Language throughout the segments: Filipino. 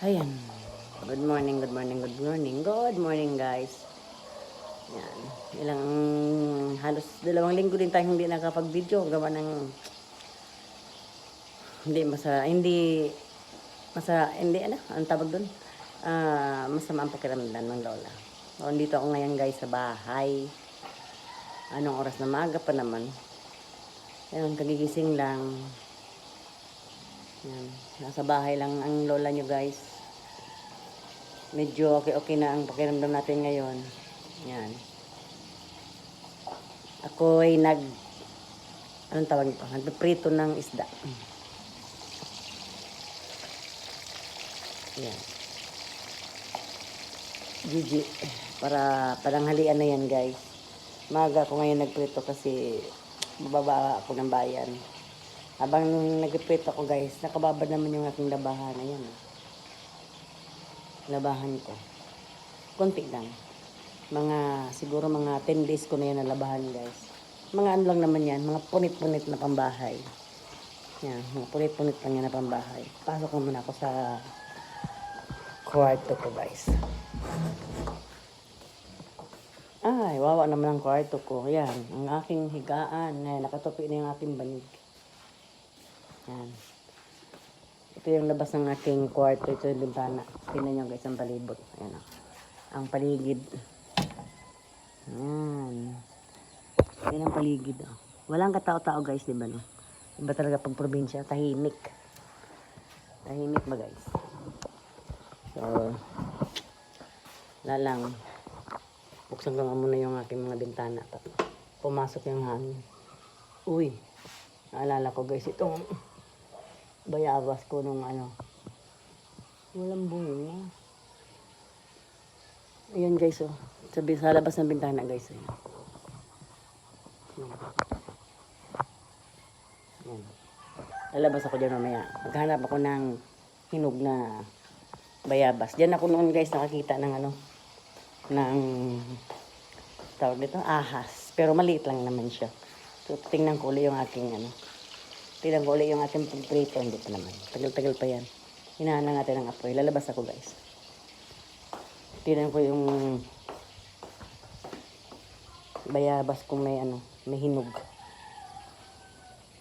Ayan. Good morning, good morning, good morning. Good morning, guys. Yan. Ilang, halos dalawang linggo din tayo hindi nakapag-video. Gawa ng, hindi masa, hindi, masa, hindi, ano, ang tawag doon? Ah, masama ang pakiramdam ng lola. So, dito ako ngayon, guys, sa bahay. Anong oras na maaga pa naman. Ayan, kagigising lang. Yan. Nasa bahay lang ang lola nyo guys. Medyo okay-okay na ang pakiramdam natin ngayon. Yan. Ako ay nag... Anong tawag ito? Nagpiprito ng isda. Yan. Gigi. Para paranghalian na yan guys. Maga ako ngayon nagprito kasi bababa ako ng bayan. Habang nag-prep ako guys, nakababad naman yung aking labahan. Ayan. oh. Labahan ko. Konti lang. Mga, siguro mga 10 days ko na yan nalabahan guys. Mga ano lang naman yan, mga punit-punit na pambahay. Yan, mga punit-punit lang yan na pambahay. Pasok ko muna ako sa kwarto ko guys. Ay, wawa naman ang kwarto ko. Yan, ang aking higaan. Ayan, nakatupi na yung aking banig. Yan. Ito yung labas ng aking kwarto. Ito yung bintana. Tingnan nyo guys ang palibot. Ayan o. Ang paligid. Yan. Yan ang paligid. Oh. Walang katao-tao guys, di ba no? Iba talaga pag probinsya. Tahimik. Tahimik ba guys? So, wala lang. Buksan ko nga muna yung aking mga bintana. Pumasok yung hangin. Uy, naalala ko guys, itong bayabas ko nung ano, walang bunga. Ayan guys, oh. Sabi sa labas ng bintana guys. Ayan. Ayan. Lalabas ako dyan mamaya. Maghanap ako ng hinog na bayabas. Diyan ako noon guys nakakita ng ano, ng tawag dito, ahas. Pero maliit lang naman siya. So, tingnan ko ulit yung aking ano. Tingnan ko ulit yung ating pagprito. Hindi pa naman. Tagal-tagal pa yan. Hinahan lang natin ang apoy. Lalabas ako guys. Tingnan ko yung bayabas kung may ano, may hinog.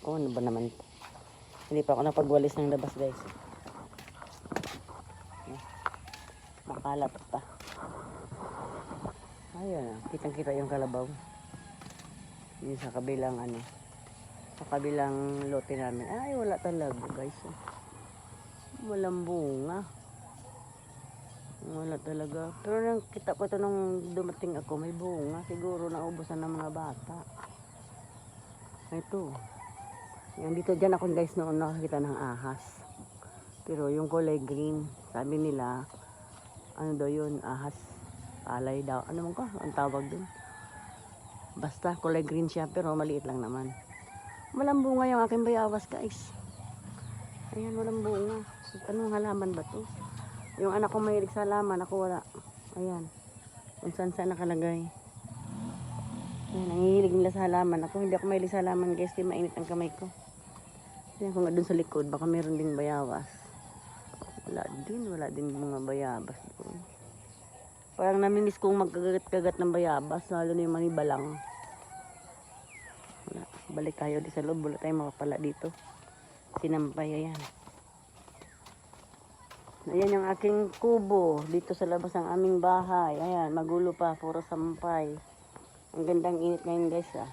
Oh, ano ba naman? Hindi pa ako napagwalis ng labas guys. Makalat pa. Ayun, ah. kitang-kita yung kalabaw. Yun sa kabilang ano. Sa kabilang lote namin. Ay, wala talaga, guys. Walang bunga. Wala talaga. Pero nang kita ko ito nung dumating ako, may bunga. Siguro naubusan ng mga bata. Ito. Yan, dito dyan ako guys noon nakakita ng ahas. Pero yung kulay green, sabi nila, ano daw yun, ahas, alay daw. Ano mo ka? Ang tawag dun. Basta kulay green siya pero maliit lang naman. Walang bunga yung aking bayabas guys. Ayan, walang bunga. Anong halaman ba to? Yung anak ko mahilig sa halaman, ako wala. Ayan. Kung saan saan nakalagay. Ayan, nangihilig nila sa halaman. Ako hindi ako mahilig sa halaman guys, di mainit ang kamay ko. Ayan, kung dun sa likod, baka meron ding bayabas. Wala din, wala din mga bayabas doon. Parang namimiss kong magkagat-kagat ng bayabas, lalo na yung manibalang. Balik tayo di sa loob, wala tayong makapala dito. Sinampay, ayan. Ayan yung aking kubo, dito sa labas ng aming bahay. Ayan, magulo pa, puro sampay. Ang gandang init ngayon guys ah.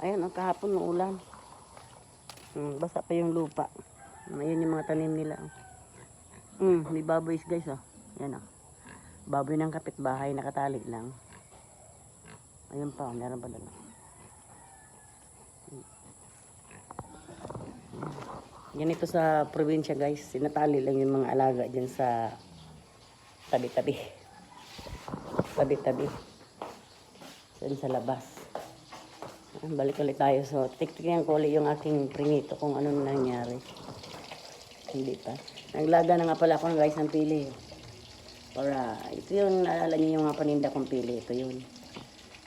Ayan, ang kahapon ng ulan. Hmm, basa pa yung lupa. Ayan yung mga tanim nila. Hmm, may baboy guys oh. Ayan oh. Baboy ng kapitbahay, nakatali lang. Ayun pa, meron pa doon. Ganito sa probinsya guys, sinatali lang yung mga alaga dyan sa tabi-tabi. Tabi-tabi. Dyan sa labas. Ah, Balik ulit tayo. So, tiktikin ko ulit yung aking prinito kung ano nangyari. Hindi pa. Naglaga na nga pala ako guys ng pili. Para, ito yung naalala niyo yung mga paninda kong pili. Ito yun.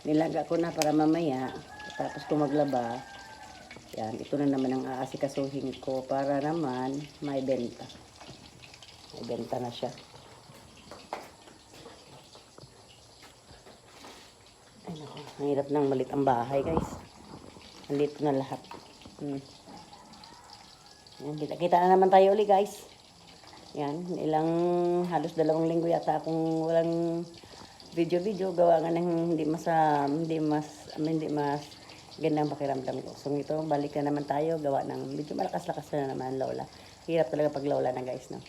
Nilaga ko na para mamaya. Tapos kung maglaba, yan, ito na naman ang aasikasuhin ko para naman may benta. Ibenta na siya. Ay naku, ang hirap ng malit ang bahay guys. Nandito na lahat. Hmm. Yan, kita-kita na naman tayo uli guys. Yan, ilang halos dalawang linggo yata akong walang video-video gawa nga ng hindi mas ah, hindi mas mean, hindi mas gandang pakiramdam ko. So ito, balik na naman tayo gawa ng medyo malakas-lakas na naman lola. Hirap talaga pag lola na guys, no.